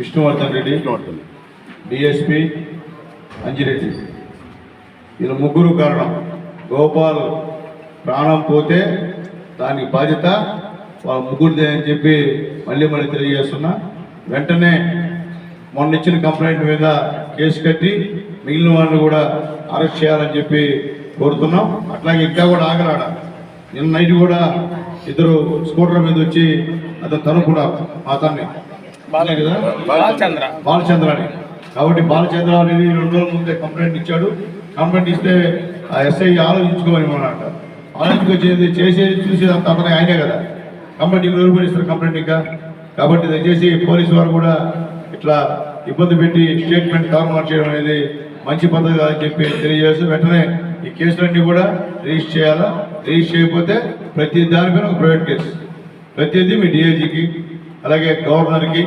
Vishnuvardhan Reddy DSP Anjireddy. వీళ్ళ ముగ్గురు కారణం. గోపాల్ ప్రాణం పోతే దానికి బాధ్యత వాళ్ళ ముగ్గురిదే అని చెప్పి మళ్ళీ మళ్ళీ తెలియజేస్తున్నా. వెంటనే మొన్న ఇచ్చిన కంప్లైంట్ మీద కేసు కట్టి మిగిలిన వాళ్ళు కూడా అరెస్ట్ చేయాలని చెప్పి కోరుతున్నాం. అట్లాగే ఇంకా కూడా ఆగరాడ? నిన్న నైట్ కూడా ఇద్దరు స్కూటర్ మీద వచ్చి అతను అతన్ని బాలే కదా బాలచంద్ర. బాలచంద్ర. అని. కాబట్టి బాలచంద్ర అనేది రెండు రోజుల ముందే కంప్లైంట్ ఇచ్చాడు. కంప్లైంట్ ఇస్తే ఆ ఎస్ఐ ఆలోచించుకోమని అన్నమాట ఆలోచించుకొచ్చేది చేసేది చూసేది అంత అతనే ఆయనే కదా. కంప్లైంట్ ఇంకా ఎవరు ఇస్తారు కంప్లైంట్ ఇంకా. కాబట్టి దయచేసి పోలీసు వారు కూడా ఇట్లా ఇబ్బంది పెట్టి స్టేట్మెంట్ తారుమారు చేయడం అనేది మంచి పద్ధతి కాదని చెప్పి తెలియజేస్తూ వెంటనే ఈ కేసులన్నీ కూడా రిజిస్టర్ చేయాలా? రిజిస్టర్ చేయకపోతే ప్రతి దానిపైన ఒక ప్రైవేట్ కేసు. ప్రతిదీ మీ డిఐజీకి అలాగే గవర్నర్కి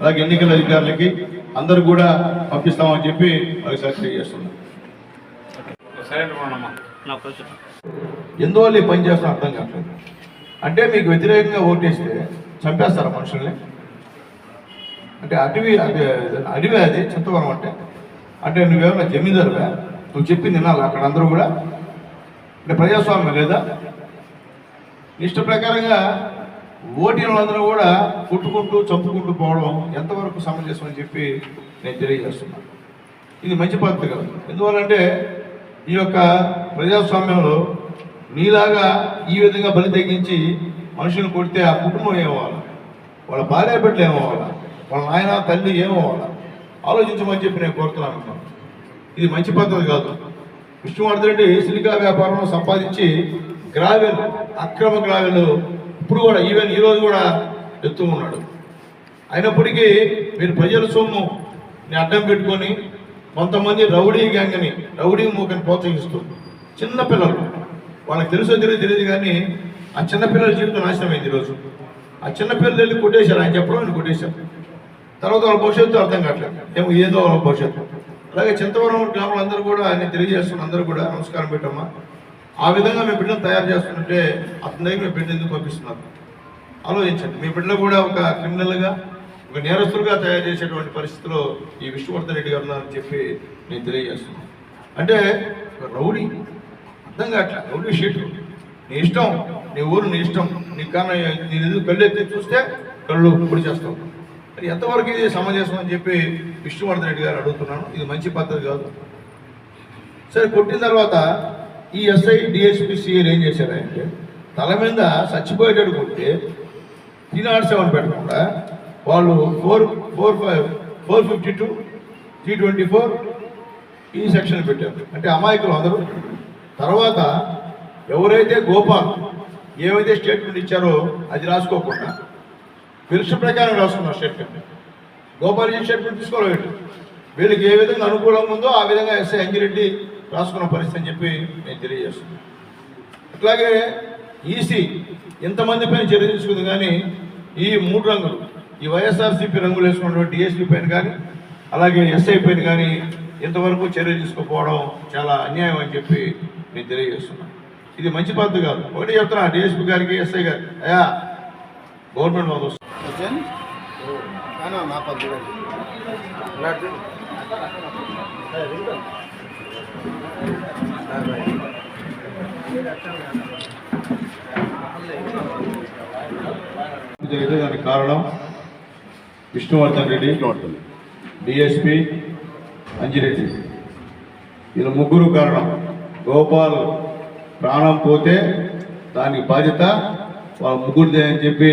అలాగే ఎన్నికల అధికారులకి అందరు కూడా పంపిస్తామని చెప్పి ఒకసారి తెలియజేస్తున్నాం. ఎందువల్ల ఈ పని చేస్తున్నా అర్థం కావట్లేదు. అంటే మీకు వ్యతిరేకంగా ఓటేస్తే చంపేస్తారా మనుషుల్ని? అంటే అటవీ అది అడవి అది చింతవరం అంటే. అంటే నువ్వేమన్నా జమీందారువా? నువ్వు చెప్పింది వినాలి అక్కడ అందరూ కూడా? అంటే ప్రజాస్వామ్యం లేదా? ఇష్ట ప్రకారంగా ఓటీలందరూ కూడా కొట్టుకుంటూ చంపుకుంటూ పోవడం ఎంతవరకు సమంజసం అని చెప్పి నేను తెలియజేస్తున్నాను. ఇది మంచి పద్ధతి కాదు. ఎందువల్లంటే ఈ యొక్క ప్రజాస్వామ్యంలో నీలాగా ఈ విధంగా బలి తగ్గించి మనుషులు కొడితే ఆ కుటుంబం ఏమవ్వాలి? వాళ్ళ భార్య బిడ్డలు ఏమవ్వాలి? వాళ్ళ నాయన తల్లి ఏమవ్వాలి? ఆలోచించమని చెప్పి నేను కోరుతున్నాను ఇది మంచి పద్ధతి కాదు. విష్ణువర్ధన్ రెడ్డి సిలికా వ్యాపారంలో సంపాదించి గ్రావెల్ అక్రమ గ్రావెల్ ఇప్పుడు కూడా ఈవెన్ ఈరోజు కూడా ఎత్తు ఉన్నాడు. అయినప్పటికీ మీరు ప్రజల సొమ్ము అడ్డం పెట్టుకొని కొంతమంది రౌడీ గ్యాంగ్ని రౌడీ మూకని ప్రోత్సహిస్తూ చిన్నపిల్లలు వాళ్ళకి తెలుసో తెలియదు తెలియదు కానీ ఆ చిన్నపిల్లల జీవితం నాశనం అయింది ఈరోజు ఆ చిన్నపిల్లలు వెళ్ళి కొట్టేశారు ఆయన చెప్పడం ఆయన కొట్టేశారు. తర్వాత వాళ్ళ భవిష్యత్తు అర్థం కావట్లేదు. ఏమో ఏదో వాళ్ళ భవిష్యత్తు. అలాగే చింతవరం గ్రామాలందరూ కూడా ఆయన తెలియజేస్తున్న అందరూ కూడా నమస్కారం పెట్టమ్మా. ఆ విధంగా మీ బిడ్డను తయారు చేస్తుంటే అతని దగ్గర మీ బిడ్డ ఎందుకు పంపిస్తున్నారు? ఆలోచించండి. మీ బిడ్డ కూడా ఒక క్రిమినల్గా ఒక నేరస్తులుగా తయారు చేసేటువంటి పరిస్థితిలో ఈ విష్ణువర్ధన్ రెడ్డి గారు ఉన్నారని చెప్పి నేను తెలియజేస్తున్నాను. అంటే ఒక రౌడీ అర్థం కావట్లే? Rowdy sheet. నీ ఇష్టం నీ ఊరు నీ ఇష్టం నీ కన్నా నీ ఎదురు కళ్ళు ఎత్తి చూస్తే కళ్ళు పొడి చేస్తావు? మరి ఎంతవరకు ఇది సమంజసం అని చెప్పి విష్ణువర్ధన్ రెడ్డి గారు అడుగుతున్నాను. ఇది మంచి పద్ధతి కాదు. సరే కొట్టిన తర్వాత ఈ ఎస్ఐ డిఎస్పీ సిఐలు ఏం చేశారంటే తల మీద చచ్చిపోయేటట్టు కొట్టి త్రీ నాట్ సెవెన్ పెట్టకుండా వాళ్ళు four four five four fifty two three twenty four ఈ సెక్షన్ పెట్టారు. అంటే అమాయకులు అందరూ. తర్వాత ఎవరైతే గోపాల్ ఏవైతే స్టేట్మెంట్ ఇచ్చారో అది రాసుకోకుండా పిలుసు ప్రకారం రాసుకున్నారు స్టేట్మెంట్. గోపాల్ స్టేట్మెంట్ తీసుకోవాలి వీళ్ళకి ఏ విధంగా అనుకూలంగా ఉందో ఆ విధంగా ఎస్ఐ అంగిరెడ్డి రాసుకున్న పరిస్థితి అని చెప్పి నేను తెలియజేస్తున్నాను అట్లాగే ఈసీ ఇంతమంది పైన చర్య తీసుకుంది కానీ ఈ మూడు రంగులు ఈ వైఎస్ఆర్సీపీ రంగులు వేసుకున్నటువంటి డిఎస్పీ పైన కానీ అలాగే ఎస్ఐ పైన కానీ ఇంతవరకు చర్య తీసుకోకపోవడం చాలా అన్యాయం అని చెప్పి నేను తెలియజేస్తున్నాను ఇది మంచి పద్ధతి కాదు. ఒకటి చెప్తున్నా డిఎస్పీ గారికి ఎస్ఐ గారికి అయ్యా గవర్నమెంట్ వాళ్ళు జరిగితే దానికి కారణం విష్ణువర్ధన్ రెడ్డి డిఎస్పి అంజిరెడ్డి. వీళ్ళ ముగ్గురు కారణం గోపాల్ ప్రాణం పోతే దానికి బాధ్యత వాళ్ళ ముగ్గురిదే అని చెప్పి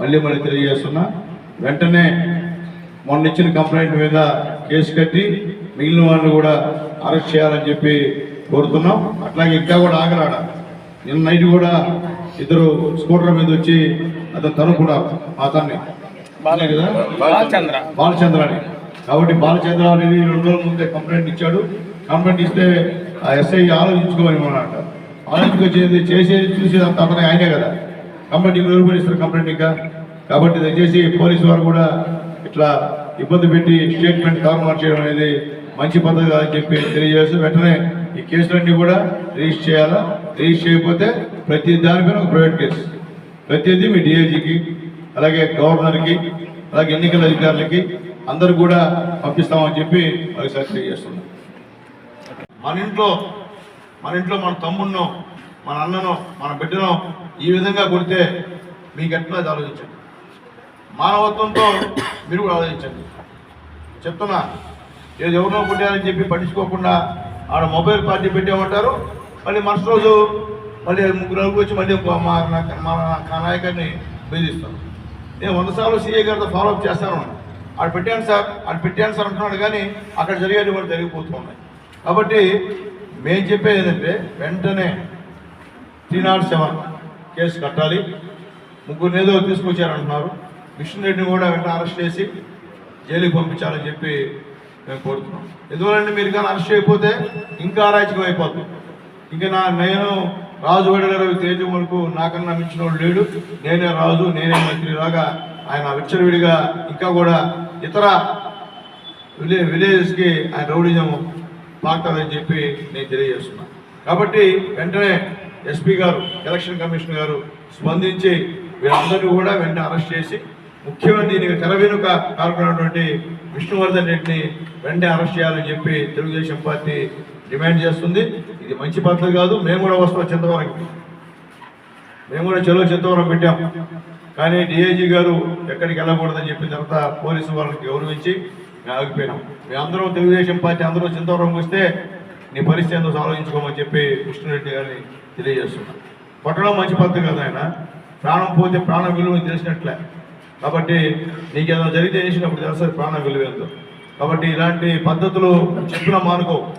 మళ్ళీ మళ్ళీ తెలియజేస్తున్నా. వెంటనే మొన్న ఇచ్చిన కంప్లైంట్ మీద కేసు కట్టి మిగిలిన వాళ్ళు కూడా అరెస్ట్ చేయాలని చెప్పి కోరుతున్నాం అట్లాగే ఇంకా కూడా ఆగరాడ. నిన్న నైట్ కూడా ఇద్దరు స్కూటర్ మీద వచ్చి అతను అతన్ని బాలే కదా బాలచంద్ర. బాలచంద్ర. అని కాబట్టి బాలచంద్ర అనేది రెండు రోజుల ముందే కంప్లైంట్ ఇచ్చాడు. కంప్లైంట్ ఇస్తే ఆ ఎస్ఐ ఆలోచించుకోమని అన్నమాట ఆలోచించుకొచ్చేది చేసేది చూసేది అంత అతనే ఆయనే కదా. కంప్లైంట్ ఇంకా ఎవరు ఇస్తారు కంప్లైంట్ ఇంకా. కాబట్టి దయచేసి పోలీసు వారు కూడా ఇట్లా ఇబ్బంది పెట్టి స్టేట్మెంట్ తారుమారు చేయడం అనేది మంచి పద్ధతి కాదని చెప్పి తెలియజేస్తూ వెంటనే ఈ కేసులన్నీ కూడా రిజిస్టర్ చేయాలా? రిజిస్టర్ చేయకపోతే ప్రతి దానిపైన ఒక ప్రైవేట్ కేసు. ప్రతిదీ మీ డిఐజీకి అలాగే గవర్నర్కి అలాగే ఎన్నికల అధికారులకి అందరూ కూడా పంపిస్తామని చెప్పి ఒకసారి తెలియజేస్తున్నాం. మన ఇంట్లో మన ఇంట్లో మన తమ్ముడినో మన అన్ననో మన బిడ్డనో ఈ విధంగా కొడితే మీకు ఎట్లా అది ఆలోచించండి? మానవత్వంతో మీరు కూడా ఆలోచించండి. చెప్తున్నా ఏదో ఎవరినో కొట్టారని చెప్పి పట్టించుకోకుండా ఆడ మొబైల్ పార్టీ పెట్టేమంటారు. మళ్ళీ మరుసటి రోజు మళ్ళీ ముగ్గురు నలుగురు వచ్చి మళ్ళీ మా నా- మా నాయకుడిని బెదిరిస్తాను నేను వంద సార్లు సీఏ గారితో ఫాలోఅప్ చేస్తాను. ఆడ పెట్టాను సార్ ఆడు పెట్టాను సార్ అంటున్నాడు కానీ అక్కడ జరిగేది కూడా కాబట్టి మేము చెప్పేది ఏంటంటే వెంటనే త్రీ నాట్ సెవెన్ కేసు కట్టాలి. ముగ్గురు ఏదో తీసుకొచ్చారంటున్నారు. మిషన్ రెడ్డిని కూడా వెంటనే అరెస్ట్ చేసి జైలుకి పంపించాలని చెప్పి మేము కోరుతున్నాం. ఎందువలంటే మీరు కానీ అరెస్ట్ అయిపోతే ఇంకా అరాచకం అయిపోతుంది ఇంకా నా నేను రాజు వడగారు వరకు నాకన్నా మించిన వాడు లేడు. నేనే రాజు నేనే మంత్రి లాగా ఆయన విచ్చలవిడిగా ఇంకా కూడా ఇతర విలే విలేజెస్కి ఆయన రౌడిజం పాకుతుందని చెప్పి నేను తెలియజేస్తున్నాను కాబట్టి వెంటనే ఎస్పీ గారు ఎలక్షన్ కమిషన్ గారు స్పందించి వీళ్ళందరినీ కూడా వెంటనే అరెస్ట్ చేసి ముఖ్యమైన దీని తెర వెనుక విష్ణువర్ధన్ రెడ్డిని వెంటనే అరెస్ట్ చేయాలని చెప్పి తెలుగుదేశం పార్టీ డిమాండ్ చేస్తుంది. ఇది మంచి పద్ధతి కాదు. మేము కూడా వస్తాం చింతవరం మేము కూడా చెలో చింతవరం పెట్టాం. కానీ డిఐజీ గారు ఎక్కడికి వెళ్ళకూడదని చెప్పిన తర్వాత పోలీసు వాళ్ళకి గౌరవించి మేము ఆగిపోయినాం. మేమందరం తెలుగుదేశం పార్టీ అందరూ చింతవరం వస్తే నీ పరిస్థితి ఎంతో ఆలోచించుకోమని చెప్పి కృష్ణారెడ్డి గారిని తెలియజేస్తున్నాం. కొట్టడం మంచి పద్ధతి కదా ఆయన. ప్రాణం పోతే ప్రాణం విలువ తెలిసినట్లే. కాబట్టి నీకేదో జరిగితే చేసినప్పుడు తెలుస్తుంది ప్రాణం విలువ కాబట్టి ఇలాంటి పద్ధతులు చెప్పిన మానుకో.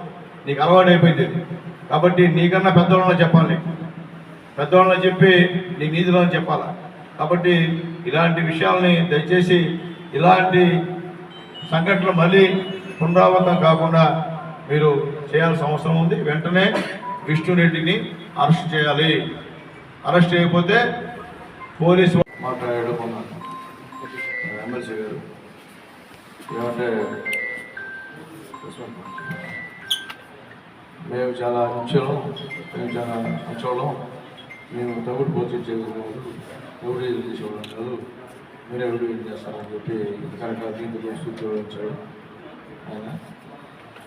నీకు అలవాటు అయిపోయింది కాబట్టి నీకన్నా పెద్దవాళ్ళని చెప్పాలి పెద్దవాళ్ళని చెప్పి నీ నీతిలో చెప్పాలా? కాబట్టి ఇలాంటి విషయాల్ని దయచేసి ఇలాంటి సంఘటనలు మళ్ళీ పునరావృతం కాకుండా మీరు చేయాల్సిన అవసరం ఉంది. వెంటనే విష్ణురెడ్డిని అరెస్ట్ చేయాలి. అరెస్ట్ చేయకపోతే పోలీసు మాట్లాడాడు ఎమ్మెల్సీ గారు. ఏమంటే మేము చాలా నిత్యం మేము చాలా మంచోళ్ళం. మేము తగుడు పోటీ చేసేవాళ్ళు ఎవరు ఇది చేసేవాళ్ళం కాదు. మీరు ఎవరు ఏం చేస్తారని చెప్పి కరెక్ట్గా దీంతో సూచించాడు ఆయన.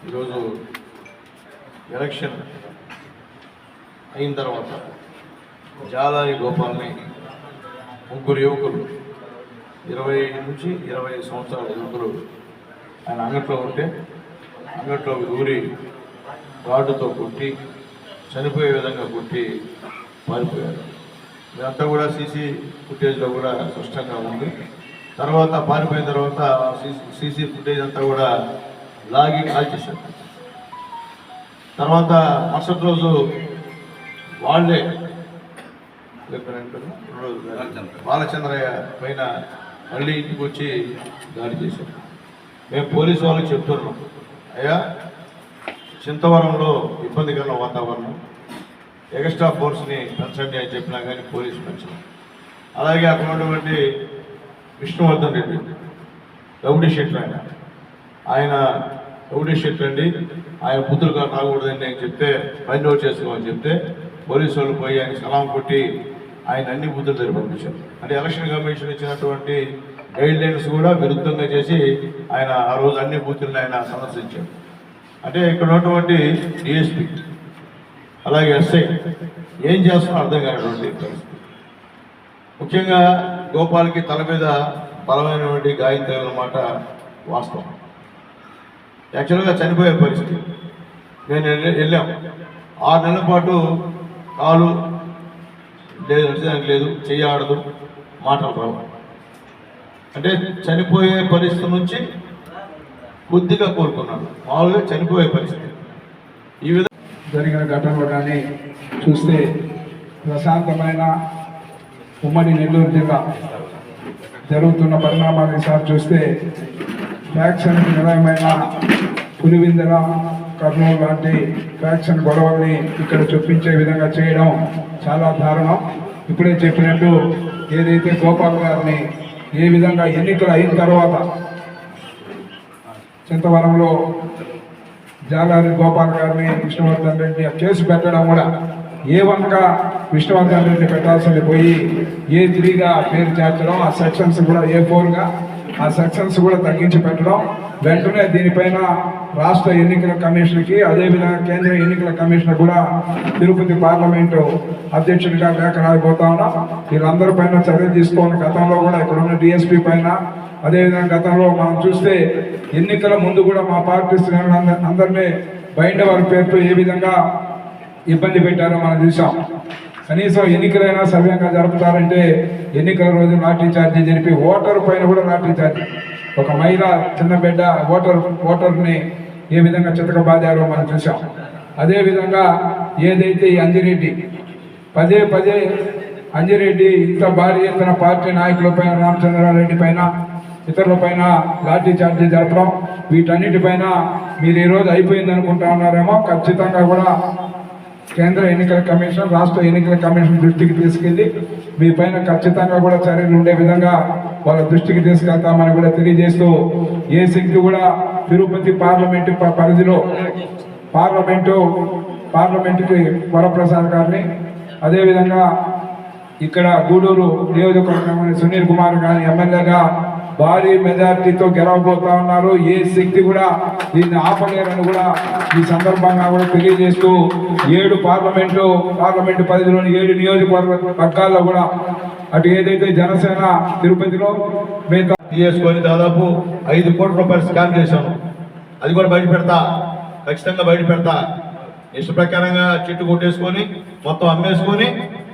ఈరోజు ఎలక్షన్ అయిన తర్వాత జాలాని గోపాల్ని ముగ్గురు యువకులు ఇరవై నుంచి ఇరవై సంవత్సరాల యువకులు ఆయన అంగట్లో ఉంటే అంగట్లో ఊరి రాడ్డుతో కొట్టి చనిపోయే విధంగా కొట్టి పారిపోయారు ఇదంతా కూడా సీసీ ఫుటేజ్లో కూడా స్పష్టంగా ఉంది తర్వాత పారిపోయిన తర్వాత సీసీ ఫుటేజ్ అంతా కూడా లాగి కాల్చేశారు తర్వాత మరుసటి రోజు వాళ్ళే బాలచంద్రయ్య పైన మళ్ళీ ఇంటికి వచ్చి దాడి చేశారు. మేము పోలీసు వాళ్ళకి చెప్తున్నాం అయ్యా చింతవరంలో ఇబ్బందికరమైన వాతావరణం. ఎక్స్ట్రా ఫోర్స్ని పెంచండి అని చెప్పినా కానీ పోలీసు పెంచడం అలాగే అక్కడ ఉన్నటువంటి విష్ణువర్ధన్ రెడ్డి రౌడీ షెట్లు ఆయన. ఆయన రౌడీ షెట్లు అండి. ఆయన పుత్రులుగా రాకూడదని నేను చెప్తే పని నోట్ చేసుకోమని చెప్తే పోలీసు వాళ్ళు పోయి ఆయన సలాం కొట్టి ఆయన అన్ని బూతులు దగ్గర పంపించారు. అంటే ఎలక్షన్ కమిషన్ ఇచ్చినటువంటి గైడ్ లైన్స్ కూడా విరుద్ధంగా చేసి ఆయన ఆ రోజు అన్ని బూతులను ఆయన సందర్శించారు అంటే ఇక్కడ ఉన్నటువంటి డిఎస్పి అలాగే ఎస్ఐ ఏం చేస్తున్నా అర్థం కానటువంటి ముఖ్యంగా గోపాల్కి తల మీద బలమైనటువంటి గాయం తగిలిన మాట వాస్తవం. యాక్చువల్గా చనిపోయే పరిస్థితి. నేను వెళ్ళి- వెళ్ళాం. ఆరు నెలల పాటు కాలు లేదు నడిచేదానికి లేదు చెయ్యి మాటలు రావు. అంటే చనిపోయే పరిస్థితి నుంచి కొద్దిగా కోరుకున్నాడు మామూలుగా చనిపోయే పరిస్థితి. ఈ విధంగా జరిగిన ఘటనలు కానీ చూస్తే ప్రశాంతమైన ఉమ్మడి నెల్లూరు జిల్లా జరుగుతున్న పరిణామాలు ఈసారి చూస్తే ఫ్యాక్షన్ నిలయమైన పులివిందర కర్నూలు లాంటి ఫ్యాక్షన్ గొడవల్ని ఇక్కడ చొప్పించే విధంగా చేయడం చాలా దారుణం. ఇప్పుడే చెప్పినట్టు ఏదైతే గోపాల్ గారిని ఏ విధంగా ఎన్నికలు అయిన తర్వాత చింతవరంలో జాలారి గోపాల్ గారిని విష్ణువర్ధన్ రెడ్డి ఆ కేసు పెట్టడం కూడా ఏ వన్గా విష్ణువర్ధన్ రెడ్డి పెట్టాల్సింది పోయి ఏ త్రీగా పేరు చేర్చడం ఆ సెక్షన్స్ కూడా ఏ ఫోర్గా ఆ సెక్షన్స్ కూడా తగ్గించి పెట్టడం. వెంటనే దీనిపైన రాష్ట్ర ఎన్నికల కమిషన్కి అదేవిధంగా కేంద్ర ఎన్నికల కమిషన్ కూడా తిరుపతి పార్లమెంటు అధ్యక్షుడిగా లేఖ రాయిపోతా ఉన్నాం. వీళ్ళందరి పైన చర్య తీసుకోవాలి గతంలో కూడా ఇక్కడ ఉన్న డిఎస్పీ పైన అదేవిధంగా గతంలో మనం చూస్తే ఎన్నికల ముందు కూడా మా పార్టీ శ్రేణులు అందరినీ బయట వారి పేరుతో ఏ విధంగా ఇబ్బంది పెట్టారో మనం చూసాం కనీసం ఎన్నికలైనా సవ్యంగా జరుపుతారంటే ఎన్నికల రోజు లాఠీ చార్జీ జరిపి ఓటర్ పైన కూడా లాఠీ చార్జీ. ఒక మహిళ చిన్న బిడ్డ ఓటర్ ఓటర్ని ఏ విధంగా చితక బాధారో మనం చూసాం అదేవిధంగా ఏదైతే ఈ అంజిరెడ్డి పదే పదే అంజిరెడ్డి ఇంత భారీ ఎత్తున పార్టీ నాయకుల పైన రామచంద్రారెడ్డి పైన ఇతరుల పైన లాఠీ చార్జీ జరపడం వీటన్నిటిపైన మీరు ఈరోజు అయిపోయింది అనుకుంటా ఉన్నారేమో ఖచ్చితంగా కూడా కేంద్ర ఎన్నికల కమిషన్ రాష్ట్ర ఎన్నికల కమిషన్ దృష్టికి తీసుకెళ్ళి మీ పైన ఖచ్చితంగా కూడా చర్యలు ఉండే విధంగా వాళ్ళ దృష్టికి తీసుకెళ్తామని కూడా తెలియజేస్తూ ఏ శక్తి కూడా తిరుపతి పార్లమెంటు పరిధిలో పార్లమెంటు పార్లమెంటుకి వరప్రసాద్ గారిని. అదేవిధంగా ఇక్కడ గూడూరు నియోజకవర్గం సునీల్ కుమార్ గారిని ఎమ్మెల్యేగా భారీ మెజార్టీతో గెలవబోతా ఉన్నారు. ఏ శక్తి కూడా దీన్ని ఆపలేరని కూడా ఈ సందర్భంగా కూడా తెలియజేస్తూ ఏడు పార్లమెంటు పార్లమెంటు పరిధిలోని ఏడు నియోజకవర్గ వర్గాల్లో కూడా అటు ఏదైతే జనసేన తిరుపతిలో మిగతా తీసుకొని దాదాపు ఐదు కోట్ల రూపాయలు స్కామ్ చేశాను అది కూడా బయట పెడతా. ఖచ్చితంగా బయట పెడతా. ఇష్ట ప్రకారంగా చెట్టు కొట్టేసుకొని మొత్తం అమ్మేసుకొని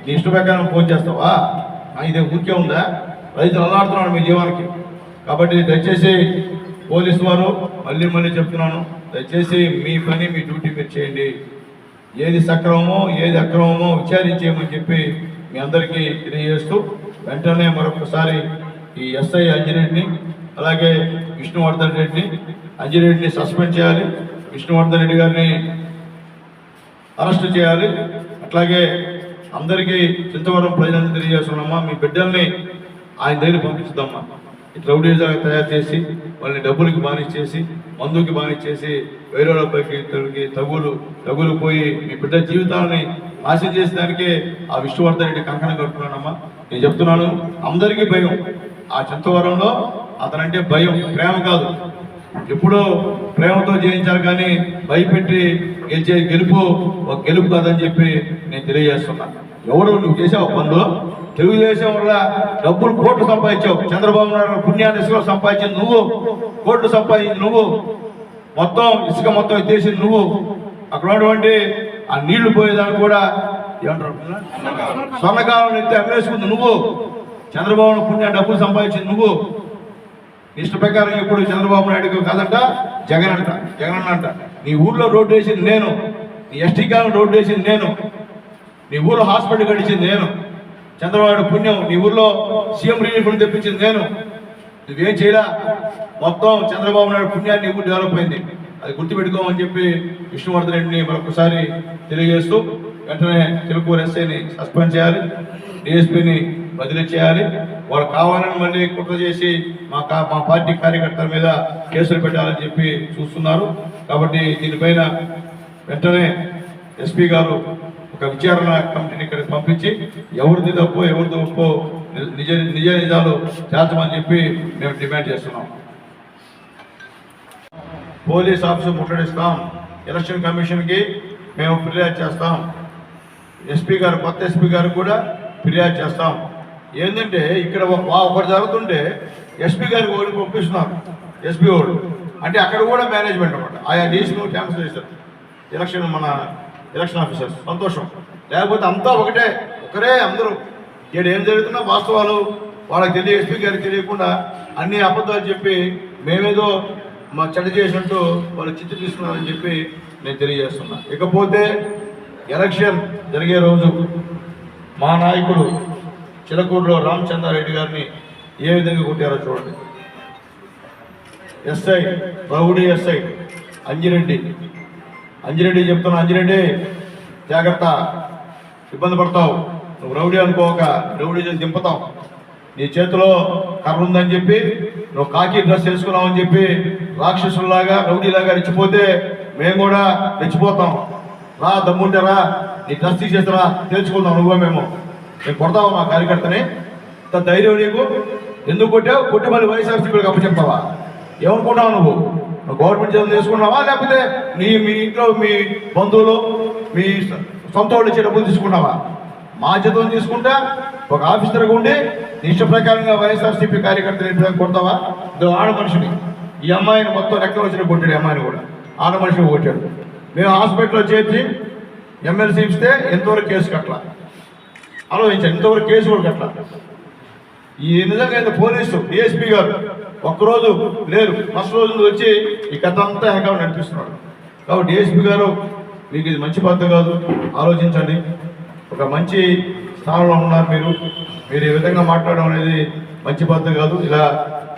నీ ఇష్ట ప్రకారం ఫోన్ చేస్తావా? ఇది ఊరికే ఉందా? రైతులు అల్లాడుతున్నాడు మీ జీవానికి. కాబట్టి దయచేసి పోలీసు వారు మళ్ళీ మళ్ళీ చెప్తున్నాను. దయచేసి మీ పని మీ డ్యూటీ మీరు చేయండి. ఏది సక్రమమో ఏది అక్రమమో విచారించేయమని చెప్పి మీ అందరికీ తెలియజేస్తూ వెంటనే మరొకసారి ఈ ఎస్ఐ అంజిరెడ్డిని అలాగే విష్ణువర్ధన్ రెడ్డిని అంజిరెడ్డిని సస్పెండ్ చేయాలి. విష్ణువర్ధన్ రెడ్డి గారిని అరెస్ట్ చేయాలి. అట్లాగే అందరికీ చింతవరం ప్రజలందరూ తెలియజేస్తున్నామా? మీ బిడ్డల్ని ఆయన దగ్గర పంపించుదామా ఈ తయారు చేసి వాళ్ళని డబ్బులకి బానిచ్చేసి మందుకి బానిచ్చేసి వేరే వాళ్ళపైకి తగులు తగులు పోయి మీ బిడ్డ జీవితాలని ఆశ చేసేదానికే ఆ విష్ణువర్ధన్ రెడ్డి కంకణం కట్టుకున్నానమ్మా నేను చెప్తున్నాను అందరికీ భయం. ఆ చింతవరంలో అతనంటే భయం ప్రేమ కాదు. ఎప్పుడో ప్రేమతో జయించాలి కానీ భయపెట్టి గెలిచే గెలుపు ఒక గెలుపు కాదని చెప్పి నేను తెలియజేస్తున్నాను ఎవడు నువ్వు చేసావు పనులు? తెలుగుదేశం వల్ల డబ్బులు కోట్లు సంపాదించావు. చంద్రబాబు నాయుడు పుణ్యాన్ని ఇసుక సంపాదించింది నువ్వు. కోట్లు సంపాదించింది నువ్వు. మొత్తం ఇసుక మొత్తం ఎత్తేసింది నువ్వు. అక్కడ ఉన్నటువంటి ఆ నీళ్ళు పోయేదానికి కూడా ఏమంటారు? స్వర్ణకాలం ఎత్తి అమ్మేసుకుంది నువ్వు. చంద్రబాబు పుణ్య డబ్బులు సంపాదించింది నువ్వు. ఇష్ట ప్రకారం ఎప్పుడు చంద్రబాబు నాయుడుకి కాదంట జగన్ అంట జగన్ అంట. నీ ఊర్లో రోడ్డు వేసింది నేను. నీ ఎస్టీ కాలం రోడ్డు వేసింది నేను. నీ ఊరు హాస్పిటల్ గడిచింది నేను. చంద్రబాబు నాయుడు పుణ్యం. నీ ఊర్లో సీఎం రిలీఫ్ తెప్పించింది నేను. నువ్వేం చేయరా మొత్తం చంద్రబాబు నాయుడు పుణ్యాన్ని నీ ఊరు డెవలప్ అయింది. అది గుర్తుపెట్టుకోమని చెప్పి విష్ణువర్ధన్ రెడ్డిని మరొకసారి తెలియజేస్తూ వెంటనే తెలుగు ఎస్ఐని సస్పెండ్ చేయాలి. డిఎస్పీని బదిలీ చేయాలి. వాళ్ళు కావాలని మళ్ళీ కుట్ర చేసి మా కా మా పార్టీ కార్యకర్తల మీద కేసులు పెట్టాలని చెప్పి చూస్తున్నారు. కాబట్టి దీనిపైన వెంటనే ఎస్పీ గారు ఒక విచారణ కమిటీని ఇక్కడికి పంపించి ఎవరిది తప్పు ఎవరిది ఒప్పో నిజ నిజ నిజాలు చేర్చమని చెప్పి మేము డిమాండ్ చేస్తున్నాం. Police office ముట్టడిస్తాం. ఎలక్షన్ కమిషన్కి మేము ఫిర్యాదు చేస్తాం. ఎస్పీ గారు కొత్త ఎస్పీ గారు కూడా ఫిర్యాదు చేస్తాం. ఏంటంటే ఇక్కడ ఒకటి జరుగుతుంటే ఎస్పీ గారికి ఓడి పంపిస్తున్నారు. ఎస్పీ ఓడు. అంటే అక్కడ కూడా మేనేజ్మెంట్ అనమాట ఆయా డీసీలు క్యాన్సిల్ చేశారు. ఎలక్షన్ మన ఎలక్షన్ ఆఫీసర్స్ సంతోషం. లేకపోతే అంతా ఒకటే. ఒకరే అందరూ. ఇక్కడ ఏం జరుగుతున్నా వాస్తవాలు వాళ్ళకి తెలియ ఎస్పీ గారికి తెలియకుండా అన్ని అబద్ధాలు చెప్పి మేమేదో మా చెడ్డ చేసినట్టు వాళ్ళు చిత్తు తీసుకున్నారని చెప్పి నేను తెలియజేస్తున్నా. ఇకపోతే ఎలక్షన్ జరిగే రోజు మా నాయకుడు చిలకూరులో రామచంద్రారెడ్డి గారిని ఏ విధంగా కొట్టారో చూడండి. SI rowdy SI Anjireddy. Anjireddy చెప్తున్నా అంజిరెడ్డి జాగ్రత్త. ఇబ్బంది పడతావు. నువ్వు రౌడీ అనుకోక రౌడీ దింపుతావు నీ చేతిలో కర్ర ఉందని చెప్పి నువ్వు కాకి డ్రెస్ వేసుకున్నావు అని చెప్పి రాక్షసుల్లాగా రౌడీలాగా రెచ్చిపోతే మేము కూడా రెచ్చిపోతాం. రా దమ్ముంటే రా నీ డ్రెస్ తీసేస్తారా తెలుసుకుందాం నువ్వే మేము. మేము కొడతావు మా కార్యకర్తని? ధైర్యం నీకు? ఎందుకు కొట్టావు? కొట్టి మళ్ళీ వైఎస్ఆర్సీపీకి అప్పచెప్తావా? ఏమనుకున్నావు నువ్వు? గవర్నమెంట్ జాబ్ తీసుకున్నావా లేకపోతే నీ మీ ఇంట్లో మీ బంధువులు మీ సొంత వాళ్ళు ఇచ్చే డబ్బులు తీసుకున్నావా? మా జీతం తీసుకుంటా ఒక ఆఫీసర్గా ఉండి నీ ఇష్ట ప్రకారంగా వైఎస్ఆర్సీపీ కార్యకర్తలు కొడతావా? ఇదో ఆడ మనిషిని. ఈ అమ్మాయిని మొత్తం లెక్క వచ్చిన కొట్టాడు ఈ అమ్మాయిని కూడా. ఆడ మనిషిని కొట్టాడు. మేము హాస్పిటల్లో చేర్చి ఎమ్మెల్సీ ఇస్తే ఎంతవరకు కేసు కట్టలా? ఆలోచించండి ఇంతవరకు కేసు కూడా కట్టలా? ఈ నిజంగా పోలీసు డిఎస్పీ గారు ఒక్కరోజు లేరు. ఫస్ట్ రోజు వచ్చి ఈ కథ అంతా వెనకాల నడిపిస్తున్నాడు. కాబట్టి డిఎస్పీ గారు మీకు ఇది మంచి పద్ధతి కాదు. ఆలోచించండి. ఒక మంచి స్థానంలో ఉన్నారు మీరు. మీరు ఈ విధంగా మాట్లాడడం అనేది మంచి పద్ధతి కాదు. ఇలా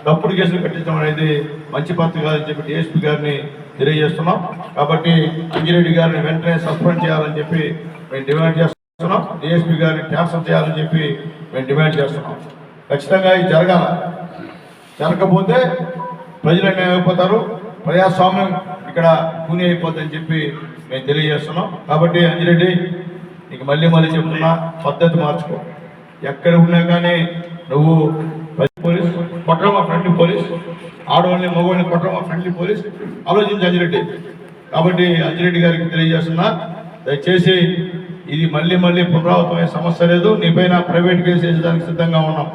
తప్పుడు కేసులు కట్టించడం అనేది మంచి పద్ధతి కాదని చెప్పి డిఎస్పీ గారిని తెలియజేస్తున్నాం. కాబట్టి అంజిరెడ్డి గారిని వెంటనే సస్పెండ్ చేయాలని చెప్పి మేము డిమాండ్ చేస్తున్నాం. డిఎస్పీ గారిని ట్రాన్స్ఫర్ చేయాలని చెప్పి మేము డిమాండ్ చేస్తున్నాం. ఖచ్చితంగా ఇది జరగాల. జరగకపోతే ప్రజలు అయిపోతారు. ప్రజాస్వామ్యం ఇక్కడ కూని అయిపోద్దని చెప్పి మేము తెలియజేస్తున్నాం. కాబట్టి అంజిరెడ్డి నీకు మళ్ళీ మళ్ళీ చెప్తున్నా పద్ధతి మార్చుకో. ఎక్కడ ఉన్నా కానీ నువ్వు పోలీస్ కొట్టడం మా ఫ్రెండ్లీ పోలీస్ ఆడవాళ్ళని మగవాళ్ళని కొట్టడం మా ఫ్రెండ్లీ పోలీస్ ఆలోచించి అంజిరెడ్డి. కాబట్టి అంజిరెడ్డి గారికి తెలియజేస్తున్నా దయచేసి ఇది మళ్ళీ మళ్ళీ పునరావృతమయ్యే సమస్య లేదు. నీపైన ప్రైవేట్ కేసు వేసేదానికి సిద్ధంగా ఉన్నాం.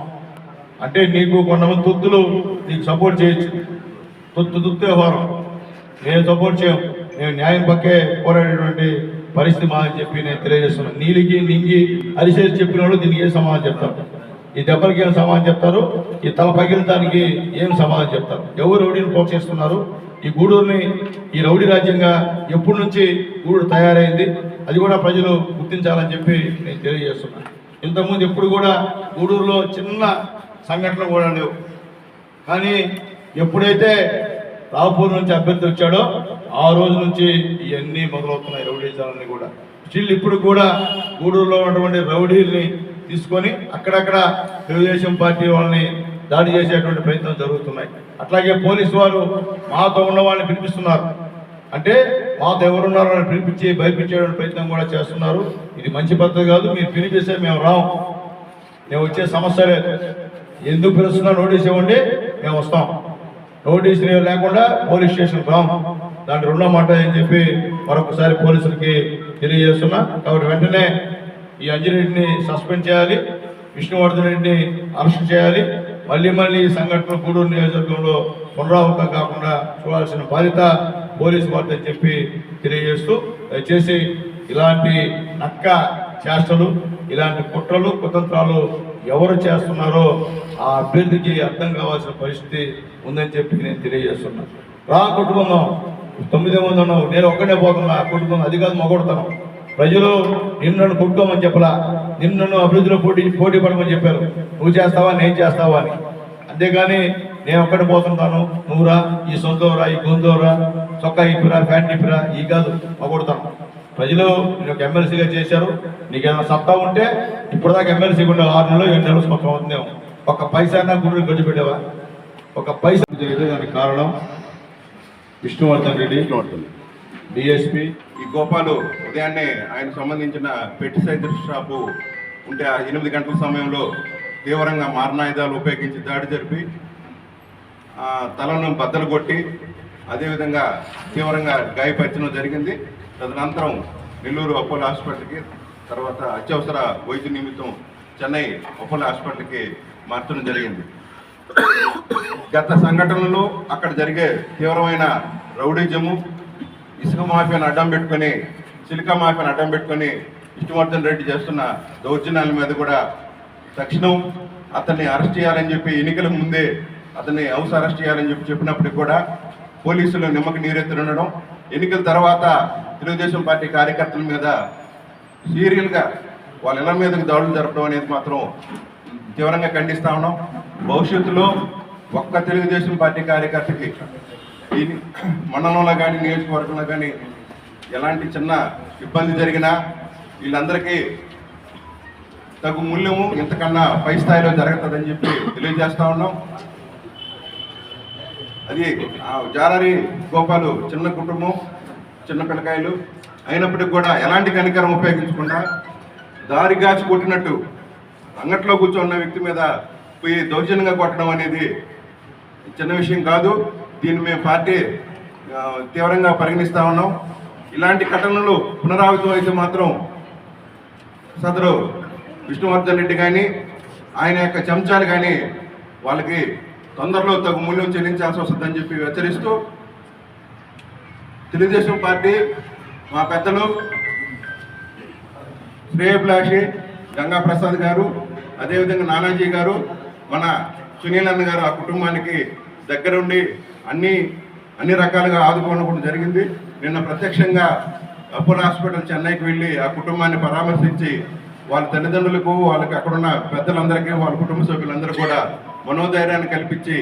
అంటే నీకు కొంతమంది తొత్తులు నీకు సపోర్ట్ చేయొచ్చు. తుత్తు తుత్తు వ్యవహారం నేను సపోర్ట్ చేయం నేను న్యాయం పక్కే పోరాడేటువంటి పరిస్థితి మా అని చెప్పి నేను తెలియజేస్తున్నాను నీలికి నింగి అరిసేసి చెప్పిన వాళ్ళు దీనికి ఏం సమాధానం చెప్తారు? ఈ దెబ్బలకి ఏం సమాధానం చెప్తారు? ఈ తల పగిలితానికి ఏం సమాధానం చెప్తారు? ఎవరు రౌడీని ప్రోత్సహిస్తున్నారు ఈ గూడూరుని ఈ రౌడీ రాజ్యంగా ఎప్పటి నుంచి గూడూరు తయారైంది? అది కూడా ప్రజలు గుర్తించాలని చెప్పి నేను తెలియజేస్తున్నాను ఇంతకుముందు ఎప్పుడు కూడా గూడూరులో చిన్న సంఘటనలు కూడా లేవు. కానీ ఎప్పుడైతే రావుపూర్ నుంచి అభ్యర్థి వచ్చాడో ఆ రోజు నుంచి ఇవన్నీ మొదలవుతున్నాయి రౌడీజాలన్నీ కూడా. స్టిల్ ఇప్పుడు కూడా గూడూరులో ఉన్నటువంటి రౌడీల్ని తీసుకొని అక్కడక్కడ తెలుగుదేశం పార్టీ వాళ్ళని దాడి చేసేటువంటి ప్రయత్నం జరుగుతున్నాయి. అట్లాగే పోలీసు వారు మాతో ఉన్న వాళ్ళని పిలిపిస్తున్నారు. అంటే మాతో ఎవరున్నారో అని పిలిపించి భయపించేటువంటి ప్రయత్నం కూడా చేస్తున్నారు. ఇది మంచి పద్ధతి కాదు మీరు పిలిపిస్తే మేము రాము. మేము వచ్చే సమస్య లేదు. ఎందుకు పిలుస్తున్నా నోటీస్ ఇవ్వండి మేము వస్తాం. నోటీస్ లేకుండా పోలీస్ స్టేషన్ రాం. దాని రెండో మాట అని చెప్పి మరొకసారి పోలీసులకి తెలియజేస్తున్నా. కాబట్టి వెంటనే ఈ అంజిరెడ్డిని సస్పెండ్ చేయాలి విష్ణువర్ధన్ రెడ్డిని అరెస్ట్ చేయాలి. మళ్ళీ మళ్ళీ ఈ సంఘటన గూడూరు నియోజకవర్గంలో పునరావృతం కాకుండా చూడాల్సిన బాధ్యత పోలీసు వారితో అని చెప్పి తెలియజేస్తూ దయచేసి ఇలాంటి నక్క చేష్టలు ఇలాంటి కుట్రలు కుతంత్రాలు ఎవరు చేస్తున్నారో ఆ అభ్యర్థికి అర్థం కావాల్సిన పరిస్థితి ఉందని చెప్పి నేను తెలియజేస్తున్నాను రా కుటుంబం తొమ్మిది మంది ఉన్నావు నేను ఒక్కడే పోకుండా కుటుంబం అది కాదు మొగొడతాను. ప్రజలు నిన్ను నన్ను కొట్టుకోమని చెప్పలా. నిన్ను నన్ను అభివృద్ధిలో పోటీ పోటీ పడమని చెప్పారు. నువ్వు చేస్తావా నేను చేస్తావా అని. అంతేగాని నేను ఒక్కడే పోతుంటాను. నువ్వురా ఈ సొంతవరా ఈ గొంతవరా చొక్కా ఇప్పిరా ప్యాంట్ ఇప్పిరా ఈ కాదు మొగొడతాను. ప్రజలు నేను ఒక ఎమ్మెల్సీగా చేశారు. నీకు ఏమైనా సత్తా ఉంటే ఇప్పటిదాకా ఎమ్మెల్సీ ఉండే ఆరు నెలలు ఏడు నెలలు సొంతం అవుతుందేమో ఒక పైసా గుడి గడిచి పెట్టావా? ఒక పైసా జరిగితే దానికి కారణం. విష్ణువర్ధన్ రెడ్డి డిఎస్పి. ఈ గోపాలు ఉదయాన్నే ఆయన సంబంధించిన పెట్టి సైకిల్ షాపు ఉంటే ఆ ఎనిమిది గంటల సమయంలో తీవ్రంగా మారణాయుధాలు ఉపయోగించి దాడి జరిపి తలను బద్దలు కొట్టి అదేవిధంగా తీవ్రంగా గాయపరచడం జరిగింది. తదనంతరం నెల్లూరు అపోలో హాస్పిటల్కి తర్వాత అత్యవసర వైద్య నిమిత్తం చెన్నై అపోలో హాస్పిటల్కి మార్చడం జరిగింది. గత సంఘటనలో అక్కడ జరిగే తీవ్రమైన రౌడీజము ఇసుక మాఫియాను అడ్డం పెట్టుకొని సిలికా మాఫియాను అడ్డం పెట్టుకొని విష్ణువర్ధన్ రెడ్డి చేస్తున్న దౌర్జన్యాల మీద కూడా తక్షణం అతన్ని అరెస్ట్ చేయాలని చెప్పి ఎన్నికల ముందే అతన్ని హౌస్ అరెస్ట్ చేయాలని చెప్పి చెప్పినప్పటికి కూడా పోలీసులు నిమ్మకి నీరెత్తుండడం ఎన్నికల తర్వాత తెలుగుదేశం పార్టీ కార్యకర్తల మీద సీరియల్గా వాళ్ళ ఇళ్ళ మీదకి దాడులు జరపడం అనేది మాత్రం తీవ్రంగా ఖండిస్తా ఉన్నాం. భవిష్యత్తులో ఒక్క తెలుగుదేశం పార్టీ కార్యకర్తకి దీని మండలంలో కానీ నియోజకవర్గంలో కానీ ఎలాంటి చిన్న ఇబ్బంది జరిగినా వీళ్ళందరికీ తగు మూల్యము ఇంతకన్నా పై స్థాయిలో జరుగుతుందని చెప్పి తెలియజేస్తా ఉన్నాం. అది ఆ జారారి గోపాలు చిన్న కుటుంబం చిన్న పిల్లకాయలు. అయినప్పటికీ కూడా ఎలాంటి కనికరం ఉపయోగించకుండా దారి గాచి కొట్టినట్టు అంగట్లో కూర్చున్న వ్యక్తి మీద పోయి దౌర్జన్యంగా కొట్టడం అనేది చిన్న విషయం కాదు. దీన్ని మేము పార్టీ తీవ్రంగా పరిగణిస్తా ఉన్నాం. ఇలాంటి ఘటనలు పునరావృతం అయితే మాత్రం సదరు విష్ణువర్ధన్ రెడ్డి కానీ ఆయన యొక్క చెంచాలు కానీ వాళ్ళకి తొందరలో తగు మూల్యం చెల్లించాల్సి వస్తుందని చెప్పి హెచ్చరిస్తూ తెలుగుదేశం పార్టీ మా పెద్దలు శ్రేయభిలాషి గంగా ప్రసాద్ గారు అదేవిధంగా నానాజీ గారు మన సునీల్ అన్న గారు ఆ కుటుంబానికి దగ్గరుండి అన్ని అన్ని రకాలుగా ఆదుకోవడం కూడా జరిగింది. నిన్న ప్రత్యక్షంగా అపోలో హాస్పిటల్ చెన్నైకి వెళ్ళి ఆ కుటుంబాన్ని పరామర్శించి వాళ్ళ తల్లిదండ్రులకు వాళ్ళకి అక్కడున్న పెద్దలందరికీ వాళ్ళ కుటుంబ సభ్యులందరూ కూడా మనోధైర్యాన్ని కల్పించి